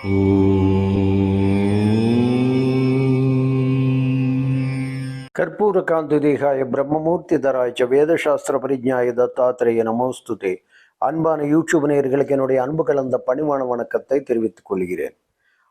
கற்பூரகாந்துதேகாய பிரம்மமூர்த்தி தராய்ச்ச வேதசாஸ்திர பரிஜாய தத்தாத்திரேய நமோஸ்துதே. அன்பான யூடியூப் நேயர்களுக்கு என்னுடைய அன்பு கலந்த பணிவான வணக்கத்தை தெரிவித்துக் கொள்கிறேன்.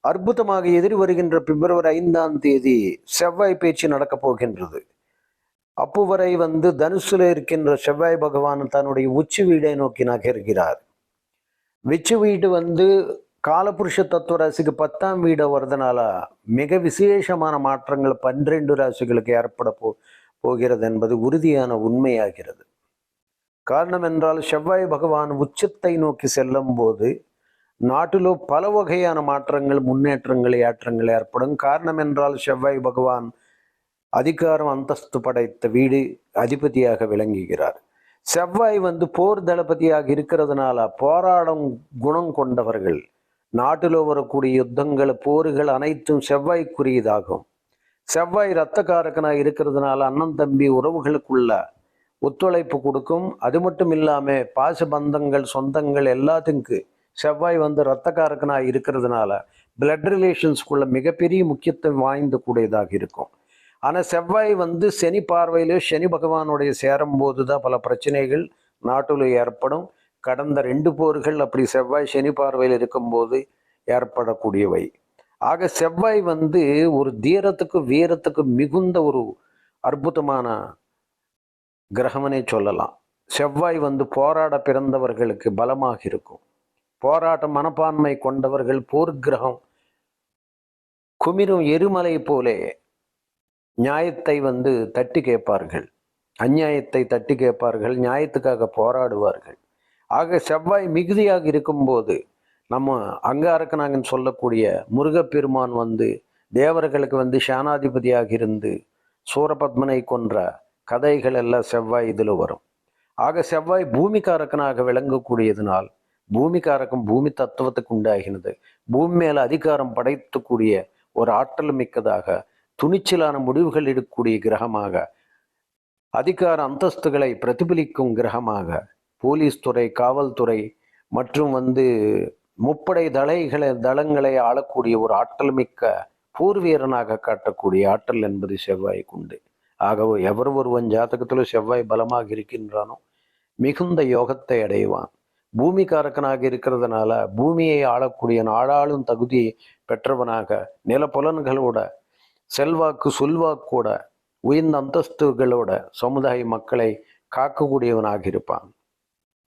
அற்புதமாக எதிரி வருகின்ற பிப்ரவரி ஐந்தாம் தேதி செவ்வாய் பேச்சு நடக்கப் போகின்றது. அப்போ வரை வந்து தனுசுல இருக்கின்ற செவ்வாய் பகவான் தன்னுடைய உச்சி வீடை நோக்கி நகர்கிறார். உச்சி வீடு வந்து காலபுருஷ தத்துவ ராசிக்கு பத்தாம் வீடு வருதுனால மிக விசேஷமான மாற்றங்கள் பன்னிரண்டு ராசிகளுக்கு ஏற்பட போ போகிறது என்பது உறுதியான உண்மையாகிறது. காரணம் என்றால் செவ்வாய் பகவான் உச்சத்தை நோக்கி செல்லும் போது நாட்டிலோ பல வகையான மாற்றங்கள் முன்னேற்றங்கள் ஏற்றங்கள் ஏற்படும். காரணம் என்றால் செவ்வாய் பகவான் அதிகாரம் அந்தஸ்து படைத்த வீடு அதிபதியாக விளங்குகிறார். செவ்வாய் வந்து போர் தளபதியாக இருக்கிறதுனால போராடும் குணம் கொண்டவர்கள் நாட்டில் வரக்கூடிய யுத்தங்கள் போர்கள் அனைத்தும் செவ்வாய்க்குரியதாகும். செவ்வாய் ரத்தக்காரக்கனாக இருக்கிறதுனால அண்ணன் தம்பி உறவுகளுக்குள்ள ஒத்துழைப்பு கொடுக்கும். அது மட்டும் இல்லாமல் பாசபந்தங்கள் சொந்தங்கள் எல்லாத்துக்கு செவ்வாய் வந்து இரத்தக்காரக்கனாக இருக்கிறதுனால பிளட் ரிலேஷன்ஸ்குள்ள மிகப்பெரிய முக்கியத்துவம் வாய்ந்த கூடியதாக இருக்கும். ஆனால் செவ்வாய் வந்து சனி பார்வையிலோ சனி பகவானுடைய சேரும் போது தான் பல பிரச்சனைகள் நாட்டில் ஏற்படும். கடந்த ரெண்டு போர்கள் அப்படி செவ்வாய் சனி பார்வையில் இருக்கும்போது ஏற்படக்கூடியவை. ஆக செவ்வாய் வந்து ஒரு தீரத்துக்கு வீரத்துக்கு மிகுந்த ஒரு அற்புதமான கிரகமனே சொல்லலாம். செவ்வாய் வந்து போராட பிறந்தவர்களுக்கு பலமாக இருக்கும். போராட்ட மனப்பான்மை கொண்டவர்கள் போர்க்கிரகம் குமிரும் எருமலை போலே நியாயத்தை வந்து தட்டி கேட்பார்கள். அந்நியாயத்தை தட்டி கேட்பார்கள் நியாயத்துக்காக போராடுவார்கள். ஆக செவ்வாய் மிகுதியாக இருக்கும்போது நம்ம அங்காரக்கனாங்கன்னு சொல்லக்கூடிய முருகப்பெருமான் வந்து தேவர்களுக்கு வந்து சேனாதிபதியாக இருந்து சூரபத்மனை கொன்ற கதைகள் எல்லாம் செவ்வாய் இதில் வரும். ஆக செவ்வாய் பூமிக்காரக்கனாக விளங்கக்கூடியதனால் பூமிக்காரக்கம் பூமி தத்துவத்துக்கு உண்டாகினது. பூமி மேல அதிகாரம் படைத்துக்கூடிய ஒரு ஆற்றல் மிக்கதாக துணிச்சலான முடிவுகள் எடுக்கக்கூடிய கிரகமாக அதிகார அந்தஸ்துகளை பிரதிபலிக்கும் கிரகமாக போலீஸ் துறை காவல்துறை மற்றும் வந்து முப்படை தலைகளை தளங்களை ஆளக்கூடிய ஒரு ஆற்றல் மிக்க பூர்வீரனாக காட்டக்கூடிய ஆற்றல் என்பது செவ்வாய்க்கு உண்டு ஆகவே எவர் ஒருவன் ஜாதகத்தில் செவ்வாய் பலமாக இருக்கின்றானோ மிகுந்த யோகத்தை அடைவான். பூமிக்காரக்கனாக இருக்கிறதுனால பூமியை ஆளக்கூடிய நாடாளும் தகுதியை பெற்றவனாக நிலப்புலன்களோட செல்வாக்கு சொல்வாக்கோட உயர்ந்த அந்தஸ்துகளோட சமுதாய மக்களை காக்கக்கூடியவனாக இருப்பான்.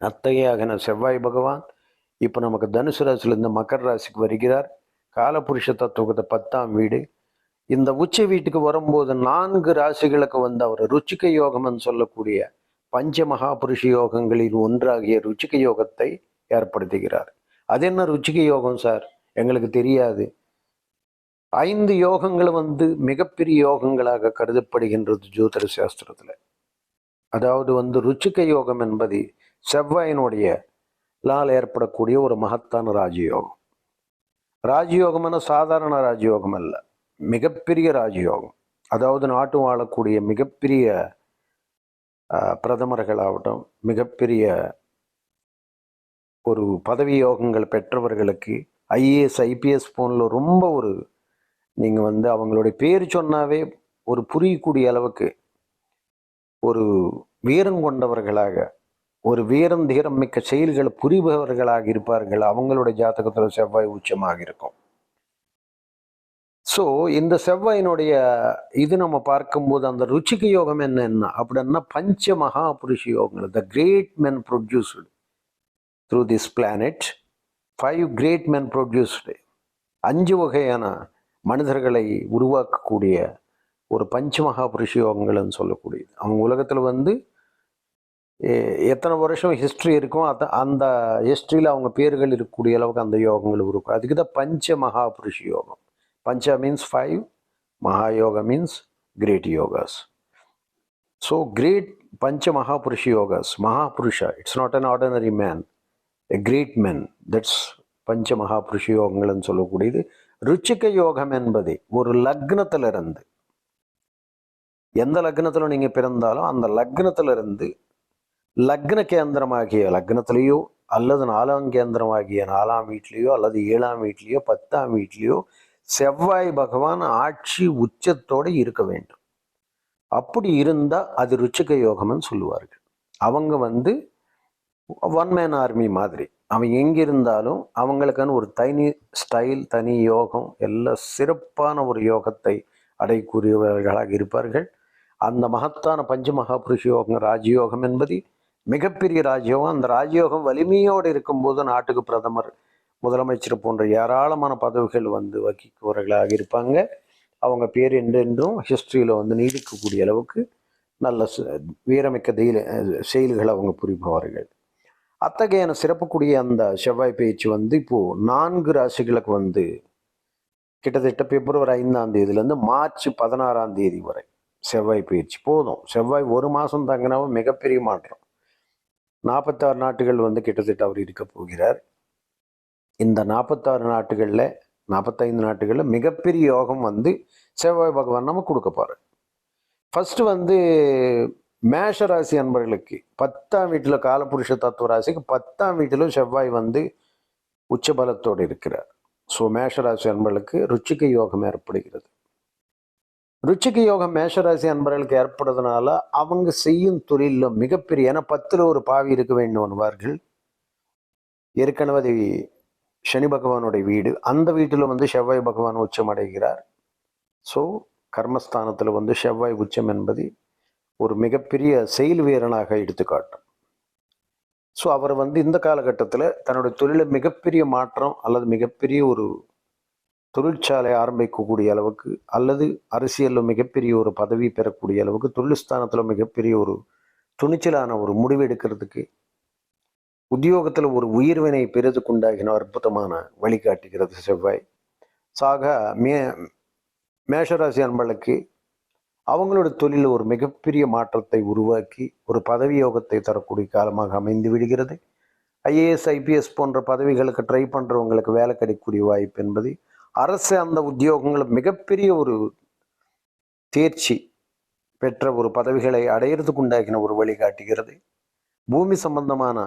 அத்தகையாகன செவ்வாய் பகவான் இப்போ நமக்கு தனுசு ராசியிலிருந்து மக்கர் ராசிக்கு வருகிறார். காலபுருஷ தத்துவத்தை பத்தாம் வீடு. இந்த உச்ச வீட்டுக்கு வரும்போது நான்கு ராசிகளுக்கு வந்த அவர் ருச்சிக யோகம்னு சொல்லக்கூடிய பஞ்ச மகாபுருஷ யோகங்களில் ஒன்றாகிய ருச்சிக யோகத்தை ஏற்படுத்துகிறார். அது என்ன ருச்சிக யோகம் சார்? எங்களுக்கு தெரியாது. ஐந்து யோகங்கள் வந்து மிகப்பெரிய யோகங்களாக கருதப்படுகின்றது ஜோதிட சாஸ்திரத்துல. அதாவது வந்து ருச்சிக யோகம் என்பது செவ்வாயினுடைய லால் ஏற்படக்கூடிய ஒரு மகத்தான ராஜயோகம். ராஜயோகம்னா சாதாரண ராஜயோகம் அல்ல. மிகப்பெரிய ராஜயோகம். அதாவது நாட்டு வாழக்கூடிய மிகப்பெரிய பிரதமர்களாகட்டும் மிகப்பெரிய ஒரு பதவி யோகங்கள் பெற்றவர்களுக்கு ஐஏஎஸ் ஐபிஎஸ் ஃபோனில் ரொம்ப ஒரு நீங்கள் வந்து அவங்களுடைய பேர் சொன்னாவே ஒரு புரியக்கூடிய அளவுக்கு ஒரு வீரம் கொண்டவர்களாக ஒரு வீரம் தீரம் மிக்க செயல்கள் புரிபவர்களாக இருப்பார்கள். அவங்களுடைய ஜாதகத்தில் செவ்வாய் உச்சமாக இருக்கும். ஸோ இந்த செவ்வாயினுடைய இது நம்ம பார்க்கும்போது அந்த ருச்சிக்கு யோகம் என்னென்ன அப்படின்னா பஞ்ச மகா புருஷ யோகங்கள். The great men produced through this planet five great men produced அஞ்சு வகையான மனிதர்களை உருவாக்கக்கூடிய ஒரு பஞ்ச மகா புருஷ யோகங்கள்னு சொல்லக்கூடியது. அவங்க உலகத்தில் வந்து எத்தனை வருஷம் ஹிஸ்ட்ரி இருக்கும் அத அந்த ஹிஸ்ட்ரியில் அவங்க பேர்கள் இருக்கக்கூடிய அளவுக்கு அந்த யோகங்கள் இருக்கும். அதுக்கு தான் பஞ்ச மகாபுருஷ யோகம். பஞ்ச மீன்ஸ் ஃபைவ் மகா yoga means great yogas so great பஞ்ச மகாபுருஷ yogas மகாபுருஷா it's not an ordinary man a great man that's பஞ்ச மகாபுருஷ யோகங்கள்னு சொல்லக்கூடியது. ருச்சிக யோகம் என்பது ஒரு லக்னத்திலிருந்து எந்த லக்னத்தில் நீங்கள் பிறந்தாலும் அந்த லக்னத்திலிருந்து லக்ன கேந்திரமாகிய லக்னத்திலேயோ அல்லது நாலாம் கேந்திரமாகிய நாலாம் வீட்லேயோ அல்லது ஏழாம் வீட்லேயோ பத்தாம் வீட்லேயோ செவ்வாய் பகவான் ஆட்சி உச்சத்தோடு இருக்க வேண்டும். அப்படி இருந்தால் அது ருச்சிக யோகம்னு சொல்லுவார்கள். அவங்க வந்து ஒன் மேன் ஆர்மி மாதிரி. அவன் எங்க இருந்தாலும் அவங்களுக்கான ஒரு தனி ஸ்டைல் தனி யோகம் எல்லாம் சிறப்பான ஒரு யோகத்தை அடையக்கூடியவர்களாக இருப்பார்கள். அந்த மகத்தான பஞ்சமகா புருஷ யோகம் ராஜயோகம் என்பது மிகப்பெரிய ராஜ்யோகம். அந்த ராஜ்யோகம் வலிமையோடு இருக்கும்போது நாட்டுக்கு பிரதமர் முதலமைச்சர் போன்ற ஏராளமான பதவிகள் வந்து வகிப்பவர்களாக இருப்பாங்க. அவங்க பேர் என்றென்றும் ஹிஸ்ட்ரியில் வந்து நீடிக்கக்கூடிய அளவுக்கு நல்ல வீரமிக்க தெய்ல செயல்களை அவங்க புரிபவர்கள். அத்தகைய சிறப்புக்கூடிய அந்த செவ்வாய் பயிற்சி வந்து இப்போது நான்கு ராசிகளுக்கு வந்து கிட்டத்தட்ட பிப்ரவரி ஐந்தாம் தேதியிலேருந்து மார்ச் பதினாறாம் தேதி வரை செவ்வாய் பயிற்சி போதும். செவ்வாய் ஒரு மாதம் தங்கினாவும் மிகப்பெரிய மாற்றம். நாற்பத்தாறு நாட்டுகள் வந்து கிட்டத்தட்ட அவர் இருக்க போகிறார். இந்த நாற்பத்தாறு நாட்டுகளில் நாற்பத்தைந்து நாட்டுகளில் மிகப்பெரிய யோகம் வந்து செவ்வாய் பகவான் நம்ம கொடுக்க போகிறார் ஃபஸ்ட்டு வந்து மேஷ ராசி அன்பர்களுக்கு பத்தாம் வீட்டில் காலபுருஷ தத்துவ ராசிக்கு பத்தாம் வீட்டிலும் செவ்வாய் வந்து உச்சபலத்தோடு இருக்கிறார். ஸோ மேஷராசி அன்பர்களுக்கு ருச்சிக்க யோகம் ஏற்படுகிறது. ருச்சிக்கு யோகம் மேஷராசி அன்பர்களுக்கு ஏற்படுறதுனால அவங்க செய்யும் தொழிலில் மிகப்பெரிய ஏன்னா பத்தில் ஒரு பாவி இருக்க வேண்டும் என்பார்கள். ஏற்கனவே அது சனி பகவானுடைய வீடு அந்த வீட்டில் வந்து செவ்வாய் பகவான் உச்சம் அடைகிறார். ஸோ கர்மஸ்தானத்தில் வந்து செவ்வாய் உச்சம் என்பது ஒரு மிகப்பெரிய செயல் வீரனாக எடுத்துக்காட்டும். ஸோ அவர் வந்து இந்த காலகட்டத்தில் தன்னுடைய தொழிலில் மிகப்பெரிய மாற்றம் அல்லது மிகப்பெரிய ஒரு தொழிற்சாலை ஆரம்பிக்கக்கூடிய அளவுக்கு அல்லது அரசியலில் மிகப்பெரிய ஒரு பதவி பெறக்கூடிய அளவுக்கு தொழில்ஸ்தானத்தில் மிகப்பெரிய ஒரு துணிச்சலான ஒரு முடிவு எடுக்கிறதுக்கு உத்தியோகத்தில் ஒரு உயிர்வினை பெறதுக்கு உண்டாகின அற்புதமான வழிகாட்டுகிறது செவ்வாய். சாக மே மேஷராசி அன்பளுக்கு அவங்களோட தொழிலில் ஒரு மிகப்பெரிய மாற்றத்தை உருவாக்கி ஒரு பதவி யோகத்தை தரக்கூடிய காலமாக அமைந்து விடுகிறது. ஐஏஎஸ் ஐபிஎஸ் போன்ற பதவிகளுக்கு ட்ரை பண்ணுறவங்களுக்கு வேலை கிடைக்கக்கூடிய வாய்ப்பு என்பது அரசு அந்த உத்தியோகங்களில் மிகப்பெரிய ஒரு தேர்ச்சி பெற்ற ஒரு பதவிகளை அடையிறதுக்கு உண்டாகின ஒரு வழிகாட்டுகிறது பூமி சம்பந்தமான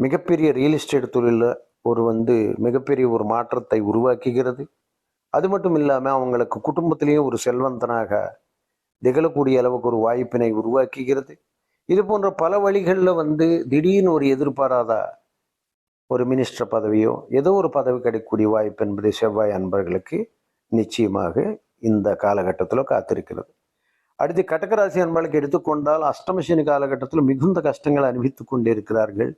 மிகப்பெரிய ரியல் எஸ்டேட் தொழிலில் ஒரு வந்து மிகப்பெரிய ஒரு மாற்றத்தை உருவாக்குகிறது. அது மட்டும் இல்லாமல் அவங்களுக்கு குடும்பத்திலேயும் ஒரு செல்வந்தனாக திகழக்கூடிய அளவுக்கு ஒரு வாய்ப்பினை உருவாக்குகிறது. இது போன்ற பல வழிகளில் வந்து திடீர்னு ஒரு எதிர்பாராத ஒரு மினிஸ்டர் பதவியோ ஏதோ ஒரு பதவி கிடைக்கக்கூடிய வாய்ப்பு என்பது செவ்வாய் அன்பர்களுக்கு நிச்சயமாக இந்த காலகட்டத்தில் காத்திருக்கிறது. அடுத்து கடகராசி அன்பர்களுக்கு எடுத்துக்கொண்டால் அஷ்டமசனி காலகட்டத்தில் மிகுந்த கஷ்டங்களை அனுபவித்துக் கொண்டிருக்கிறார்கள்.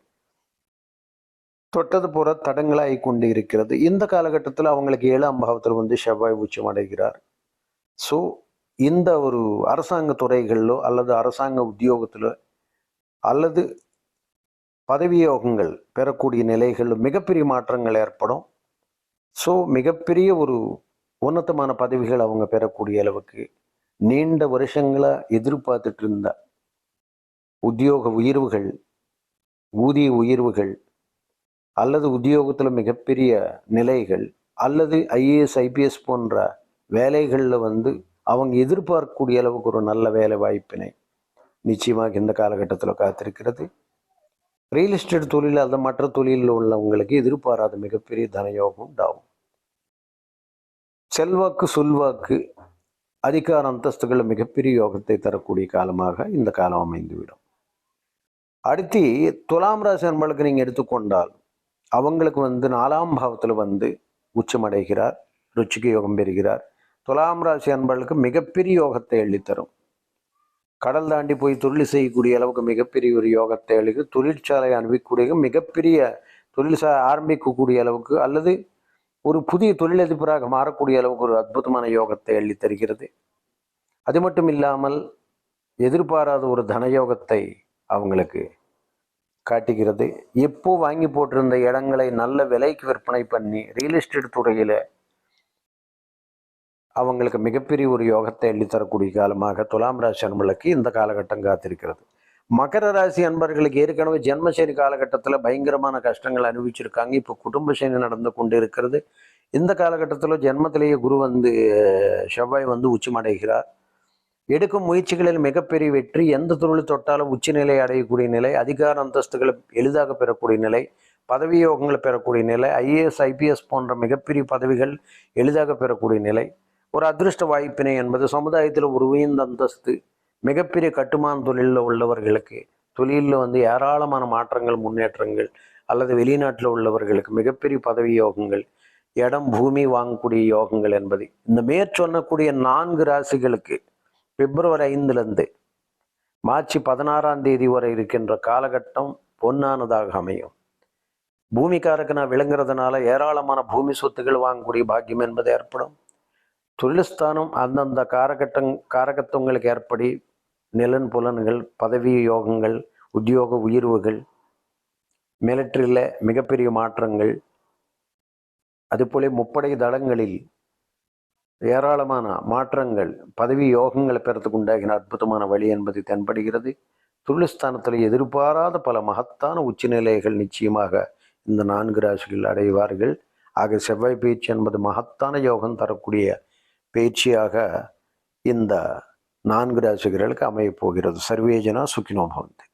தொட்டது போற தடங்களாகி கொண்டு இருக்கிறது இந்த காலகட்டத்தில் அவங்களுக்கு ஏழாம் பாவத்தில் வந்து செவ்வாய் உச்சம் அடைகிறார். ஸோ இந்த ஒரு அரசாங்க துறைகளிலோ அல்லது அரசாங்க உத்தியோகத்திலோ அல்லது பதவியோகங்கள் பெறக்கூடிய நிலைகளில் மிகப்பெரிய மாற்றங்கள் ஏற்படும். ஸோ மிகப்பெரிய ஒரு உன்னதமான பதவிகள் அவங்க பெறக்கூடிய அளவுக்கு நீண்ட வருஷங்களாக எதிர்பார்த்துட்டு இருந்த உத்தியோக உயர்வுகள் ஊதிய உயர்வுகள் அல்லது உத்தியோகத்தில் மிகப்பெரிய நிலைகள் அல்லது ஐஏஎஸ் ஐபிஎஸ் போன்ற வேலைகளில் வந்து அவங்க எதிர்பார்க்கக்கூடிய அளவுக்கு ஒரு நல்ல வேலை வாய்ப்பினை நிச்சயமாக இந்த காலகட்டத்தில் காத்திருக்கிறது. ரியல் எஸ்டேட் தொழில் அல்லது மற்ற தொழிலில் உள்ளவங்களுக்கு எதிர்பாராத மிகப்பெரிய தனயோகம் உண்டாகும். செல்வாக்கு சொல்வாக்கு அதிகார அந்தஸ்துகள் மிகப்பெரிய யோகத்தை தரக்கூடிய காலமாக இந்த காலம் அமைந்துவிடும். அடுத்து துலாம் ராசி அன்பர்களுக்கு நீங்கள் எடுத்துக்கொண்டால் அவங்களுக்கு வந்து நாலாம் பாவத்தில் வந்து உச்சமடைகிறார் ருச்சிக்கு யோகம் பெறுகிறார். துலாம் ராசி அன்பர்களுக்கு மிகப்பெரிய யோகத்தை எழுதித்தரும் கடல் தாண்டி போய் தொழில் செய்யக்கூடிய அளவுக்கு மிகப்பெரிய ஒரு யோகத்தை அளிக்கும். தொழிற்சாலை அனுப்பிக்கூடிய மிகப்பெரிய தொழில் சா ஆரம்பிக்கக்கூடிய அளவுக்கு அல்லது ஒரு புதிய தொழிலதிபராக மாறக்கூடிய அளவுக்கு ஒரு அற்புதமான யோகத்தை அள்ளி தருகிறது. அது மட்டும் இல்லாமல் எதிர்பாராத ஒரு தனயோகத்தை அவங்களுக்கு காட்டுகிறது. எப்போ வாங்கி போட்டிருந்த இடங்களை நல்ல விலைக்கு விற்பனை பண்ணி ரியல் எஸ்டேட் துறையில் அவங்களுக்கு மிகப்பெரிய ஒரு யோகத்தை எள்ளித்தரக்கூடிய காலமாக துலாம் ராசி அன்பர்களுக்கு இந்த காலகட்டம் காத்திருக்கிறது. மகர ராசி அன்பர்களுக்கு ஏற்கனவே ஜென்மசேனி காலகட்டத்தில் பயங்கரமான கஷ்டங்கள் அனுபவிச்சிருக்காங்க. இப்போ குடும்ப சேனி நடந்து கொண்டு இருக்கிறது இந்த காலகட்டத்தில் ஜென்மத்திலேயே குரு வந்து செவ்வாய் வந்து உச்சமடைகிறார். எடுக்கும் முயற்சிகளில் மிகப்பெரிய வெற்றி எந்த தொழில் தொட்டாலும் உச்சநிலை அடையக்கூடிய நிலை அதிகார அந்தஸ்துகளை எளிதாக பெறக்கூடிய நிலை பதவி யோகங்களை பெறக்கூடிய நிலை ஐஏஎஸ் ஐபிஎஸ் போன்ற மிகப்பெரிய பதவிகள் எளிதாக பெறக்கூடிய நிலை. ஒரு அதிருஷ்ட வாய்ப்பினை என்பது சமுதாயத்தில் ஒரு உயர்ந்த அந்தஸ்து மிகப்பெரிய கட்டுமான தொழிலில் உள்ளவர்களுக்கு தொழிலில் வந்து ஏராளமான மாற்றங்கள் முன்னேற்றங்கள் அல்லது வெளிநாட்டில் உள்ளவர்களுக்கு மிகப்பெரிய பதவி யோகங்கள் இடம் பூமி வாங்கக்கூடிய யோகங்கள் என்பது. இந்த மேற்சொன்னக்கூடிய நான்கு ராசிகளுக்கு பிப்ரவரி ஐந்துலேருந்து மார்ச் பதினாறாம் தேதி வரை இருக்கின்ற காலகட்டம் பொன்னானதாக அமையும். பூமிக்காரக்கு விளங்குறதுனால ஏராளமான பூமி சொத்துக்கள் வாங்கக்கூடிய பாக்கியம் என்பது ஏற்படும். தொழில்ஸ்தானம் அந்தந்த காரகட்டம் காரகத்துவங்களுக்கு ஏற்படி நிலன் புலன்கள் பதவி யோகங்கள் உத்தியோக உயர்வுகள் மிலிட்டரியில் மிகப்பெரிய மாற்றங்கள் அதுபோல முப்படை தளங்களில் ஏராளமான மாற்றங்கள் பதவி யோகங்களை பெறத்துக்கு உண்டாகின அற்புதமான வழி என்பது தென்படுகிறது. தொழில்ஸ்தானத்தில் எதிர்பாராத பல மகத்தான உச்சநிலைகள் நிச்சயமாக இந்த நான்கு ராசிகள் அடைவார்கள். ஆக செவ்வாய் பேச்சு என்பது மகத்தான யோகம் தரக்கூடிய பேச்சியாக இந்த நான்கு ராசிகர்களுக்கு அமையப் போகிறது. சர்வேஜனா சுக்கினோ பவந்தி